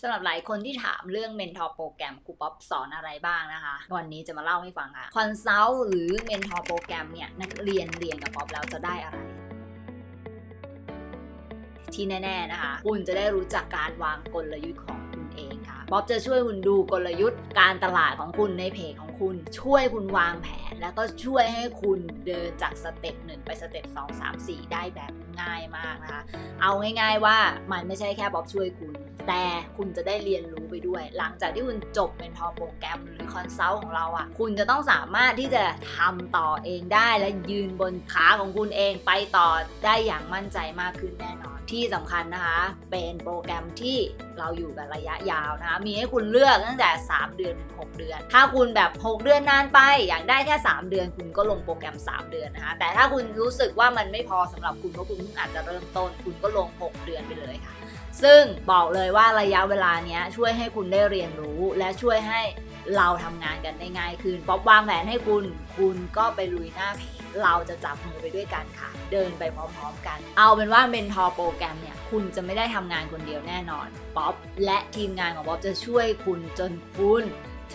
สำหรับหลายคนที่ถามเรื่องเมนทอร์โปรแกรมครูป๊อปสอนอะไรบ้างนะคะ วันนี้จะมาเล่าให้ฟังค่ะคอนซัลท์หรือเมนทอร์โปรแกรมเนี่ยนักเรียนเรียนกับป๊อปแล้วจะได้อะไรที่แน่ๆนะคะ คุณจะได้รู้จักการวางกลยุทธ์ของคุณเองค่ะป๊อปจะช่วยคุณดูกลยุทธ์การตลาดของคุณในเพจของคุณ ช่วยคุณวางแผน แล้วก็ช่วยให้คุณเดินจากสเต็ปหนึ่งไปสเต็ปสองสามสี่ได้แบบ ง่ายมากนะคะ เอาง่าย ๆว่ามันไม่ใช่แค่บ๊อบช่วยคุณ แต่คุณจะได้เรียนรู้ไปด้วย หลังจากที่คุณจบเป็นทอโปรแกรมหรือคอนซัลท์ของเราอะ่ะ คุณจะต้องสามารถที่จะทำต่อเองได้และยืนบนขาของคุณเองไปต่อได้อย่างมั่นใจมากขึ้นแน่นอน ที่สำคัญนะคะ เป็นโปรแกรมที่เราอยู่กันระยะยาวนะคะ มีให้คุณเลือกตั้งแต่ 3 เดือนถึง 6 เดือน ถ้าคุณแบบ 6 เดือนนานไป อยากได้แค่ 3 เดือน คุณก็ลงโปรแกรม 3 เดือนนะคะ แต่ถ้าคุณรู้สึกว่ามันไม่พอสำหรับคุณเพราะคุณเพิ่งอาจจะเริ่มต้น คุณก็ลง 6 เดือนไปเลยค่ะ ซึ่งบอกเลยว่าระยะเวลาเนี้ยช่วยให้คุณได้เรียนรู้และช่วยให้ เราทำงานกันได้ง่ายขึ้นป๊อปวางแผนให้คุณ คุณก็ไปลุยหน้าเพจเราจะจับมือไปด้วยกันค่ะ เดินไปพร้อมๆกัน เอาเป็นว่าเมนทอร์โปรแกรมเนี่ย คุณจะไม่ได้ทำงานคนเดียวแน่นอนป๊อปและทีมงานของป๊อปจะช่วยคุณจนคุณ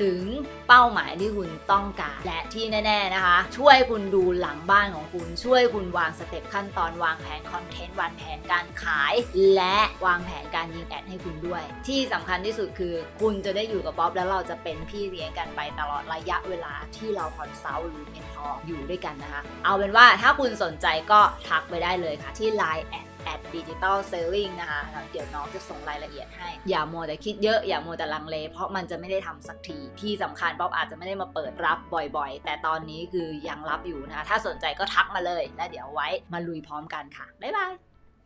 ถึงเป้าหมายที่คุณต้องการและที่แน่ๆนะคะ ช่วยคุณดูหลังบ้านของคุณ ช่วยคุณวางสเต็ปขั้นตอนวางแผนคอนเทนต์วางแผนการขาย และวางแผนการยิงแอดให้คุณด้วย ที่สำคัญที่สุดคือ คุณจะได้อยู่กับบ๊อบแล้วเราจะเป็นพี่เลี้ยงกันไปตลอดระยะเวลาที่เราคอนซัลท์หรือเมนทอร์อยู่ด้วยกันนะคะ เอาเป็นว่าถ้าคุณสนใจก็ทักไปได้เลยค่ะที่ Line แอด แอดดิจิตอลเซลลิงนะคะแล้วเดี๋ยวน้องจะส่งรายละเอียดให้ อย่ามัวแต่คิดเยอะ อย่ามัวแต่ลังเล เพราะมันจะไม่ได้ทำสักที ที่สำคัญป๊อบอาจจะไม่ได้มาเปิดรับบ่อย ๆ แต่ตอนนี้คือยังรับอยู่นะคะ ถ้าสนใจก็ทักมาเลย แล้วเดี๋ยวไว้มาลุยพร้อมกันค่ะ บ๊ายบาย